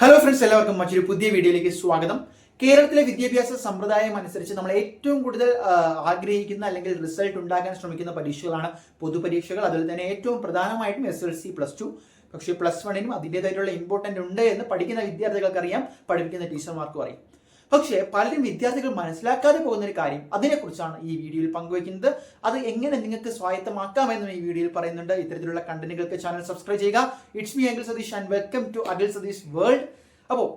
Hello friends എല്ലാവർക്കും മറ്റൊരു പുതിയ വീഡിയോയിലേക്ക് സ്വാഗതം. കേരളത്തിലെ വിദ്യാഭ്യാസ സമ്പ്രദായം അനുസരിച്ച് നമ്മൾ ഏറ്റവും കൂടുതൽ ആഗ്രഹിക്കുന്ന അല്ലെങ്കിൽ റിസൾട്ട് ഉണ്ടാക്കാൻ ശ്രമിക്കുന്ന പരീക്ഷകളാണ് പൊതുപരീക്ഷകൾ. അതിൽ തന്നെ ഏറ്റവും പ്രധാനമായിട്ടും S L C plus two പക്ഷേ പ്ലസ് വണ്ണിനും അതിന്റെതായിട്ടുള്ള ഇമ്പോർട്ടന്റ് ഉണ്ട് എന്ന് പഠിക്കുന്ന വിദ്യാർത്ഥികൾക്കറിയാം. പഠിപ്പിക്കുന്ന ടീച്ചർമാർക്കും അറിയാം. പക്ഷേ പലരും വിദ്യാർത്ഥികൾ മനസ്സിലാക്കാതെ പോകുന്ന ഒരു കാര്യം അതിനെക്കുറിച്ചാണ് ഈ വീഡിയോയിൽ പങ്കുവയ്ക്കുന്നത്. അത് എങ്ങനെ നിങ്ങൾക്ക് സ്വായത്തമാക്കാമെന്ന് ഈ വീഡിയോയിൽ പറയുന്നുണ്ട്. ഇത്തരത്തിലുള്ള കണ്ടന്റുകൾക്ക് ചാനൽ സബ്സ്ക്രൈബ് ചെയ്യുക. It's me Akhil Satheesh and welcome to Akhil Satheesh world അപ്പോൾ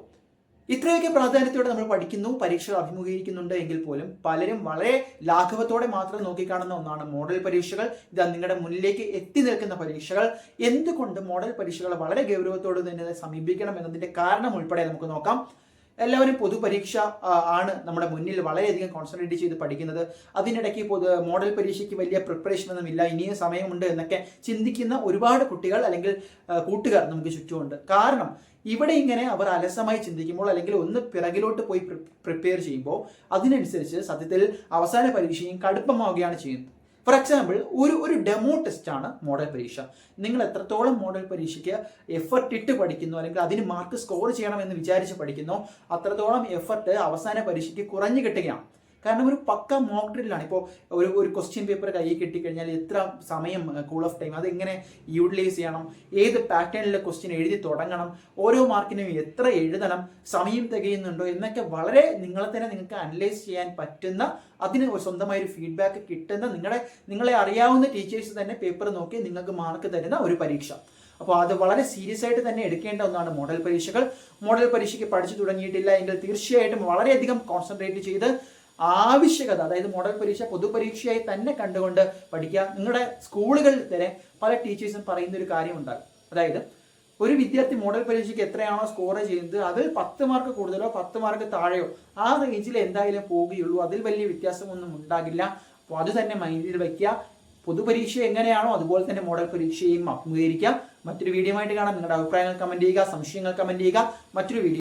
ഇത്രയൊക്കെ പ്രാധാന്യത്തോടെ നമ്മൾ പഠിക്കുന്നു പരീക്ഷകൾ അഭിമുഖീകരിക്കുന്നുണ്ട് എങ്കിൽ പോലും പലരും വളരെ ലാഘവത്തോടെ മാത്രം നോക്കിക്കാണുന്ന ഒന്നാണ് മോഡൽ പരീക്ഷകൾ. ഇത് നിങ്ങളുടെ മുന്നിലേക്ക് എത്തി നിൽക്കുന്ന പരീക്ഷകൾ. എന്തുകൊണ്ട് മോഡൽ പരീക്ഷകൾ വളരെ ഗൗരവത്തോടെ തന്നെ സമീപിക്കണം എന്നതിന്റെ കാരണം ഉൾപ്പെടെ നമുക്ക് നോക്കാം. എല്ലാവരും പൊതുപരീക്ഷ ആണ് നമ്മുടെ മുന്നിൽ വളരെയധികം കോൺസെൻട്രേറ്റ് ചെയ്ത് പഠിക്കുന്നത്. അതിനിടയ്ക്ക് പൊതു മോഡൽ പരീക്ഷയ്ക്ക് വലിയ പ്രിപ്പറേഷൻ ഒന്നും ഇല്ല. ഇനിയും സമയമുണ്ട് എന്നൊക്കെ ചിന്തിക്കുന്ന ഒരുപാട് കുട്ടികൾ അല്ലെങ്കിൽ കൂട്ടുകാർ നമുക്ക് ചുറ്റുമുണ്ട്. കാരണം ഇവിടെ ഇങ്ങനെ അവർ അലസമായി ചിന്തിക്കുമ്പോൾ അല്ലെങ്കിൽ ഒന്ന് പിറകിലോട്ട് പോയി പ്രിപ്പയർ ചെയ്യുമ്പോൾ അതിനനുസരിച്ച് സത്യത്തിൽ അവസാന പരീക്ഷയും കടുപ്പമാവുകയാണ് ചെയ്യുന്നത്. ഫോർ എക്സാമ്പിൾ ഒരു ഒരു ഡെമോ ടെസ്റ്റ് ആണ് മോഡൽ പരീക്ഷ. നിങ്ങൾ എത്രത്തോളം മോഡൽ പരീക്ഷയ്ക്ക് എഫർട്ട് ഇട്ട് പഠിക്കുന്നു അല്ലെങ്കിൽ അതിന് മാർക്ക് സ്കോർ ചെയ്യണമെന്ന് വിചാരിച്ച് പഠിക്കുന്നു അത്രത്തോളം എഫർട്ട് അവസാന പരീക്ഷയ്ക്ക് കുറഞ്ഞു കിട്ടുകയാണ്. കാരണം ഒരു പക്ക മോക്ക് ഡ്രില്ലാണ് ഇപ്പോൾ ഒരു ഒരു ക്വസ്റ്റ്യൻ പേപ്പർ കയ്യിൽ കിട്ടിക്കഴിഞ്ഞാൽ എത്ര സമയം കൂൾ ഓഫ് ടൈം അതെങ്ങനെ യൂട്ടിലൈസ് ചെയ്യണം? ഏത് പാറ്റേണിൽ ക്വസ്റ്റ്യൻ എഴുതി തുടങ്ങണം? ഓരോ മാർക്കിനും എത്ര എഴുതണം? സമയം തികയുന്നുണ്ടോ? എന്നൊക്കെ വളരെ നിങ്ങളെ തന്നെ നിങ്ങൾക്ക് അനലൈസ് ചെയ്യാൻ പറ്റുന്ന അതിന് സ്വന്തമായ ഒരു ഫീഡ്ബാക്ക് കിട്ടുന്ന നിങ്ങളെ നിങ്ങളെ അറിയാവുന്ന ടീച്ചേഴ്സ് തന്നെ പേപ്പർ നോക്കി നിങ്ങൾക്ക് മാർക്ക് തരുന്ന ഒരു പരീക്ഷ. അപ്പോൾ അത് വളരെ സീരിയസ് ആയിട്ട് തന്നെ എടുക്കേണ്ട ഒന്നാണ് മോഡൽ പരീക്ഷകൾ. മോഡൽ പരീക്ഷയ്ക്ക് പഠിച്ചു തുടങ്ങിയിട്ടില്ല എങ്കിൽ തീർച്ചയായിട്ടും വളരെയധികം കോൺസെൻട്രേറ്റ് ചെയ്ത് ആവശ്യകത അതായത് മോഡൽ പരീക്ഷ പൊതുപരീക്ഷയായി തന്നെ കണ്ടുകൊണ്ട് പഠിക്കുക. നിങ്ങളുടെ സ്കൂളുകളിൽ തന്നെ പല ടീച്ചേഴ്സും പറയുന്ന ഒരു കാര്യം ഉണ്ടാകും. അതായത് ഒരു വിദ്യാർത്ഥി മോഡൽ പരീക്ഷയ്ക്ക് എത്രയാണോ സ്കോർ ചെയ്യുന്നത് അതിൽ പത്ത് മാർക്ക് കൂടുതലോ പത്ത് മാർക്ക് താഴെയോ ആ റേഞ്ചിൽ എന്തായാലും പോവുകയുള്ളൂ അതിൽ വലിയ വ്യത്യാസമൊന്നും ഉണ്ടാകില്ല. അപ്പോൾ അത് തന്നെ മൈൻഡിൽ വയ്ക്കുക. പൊതുപരീക്ഷ എങ്ങനെയാണോ അതുപോലെ തന്നെ മോഡൽ പരീക്ഷയും അഭിമുഖീകരിക്കുക. മറ്റൊരു വീഡിയോ ആയിട്ട് കാണാം. നിങ്ങളുടെ അഭിപ്രായങ്ങൾ കമന്റ് ചെയ്യുക സംശയങ്ങൾ കമന്റ് ചെയ്യുക. മറ്റൊരു വീഡിയോ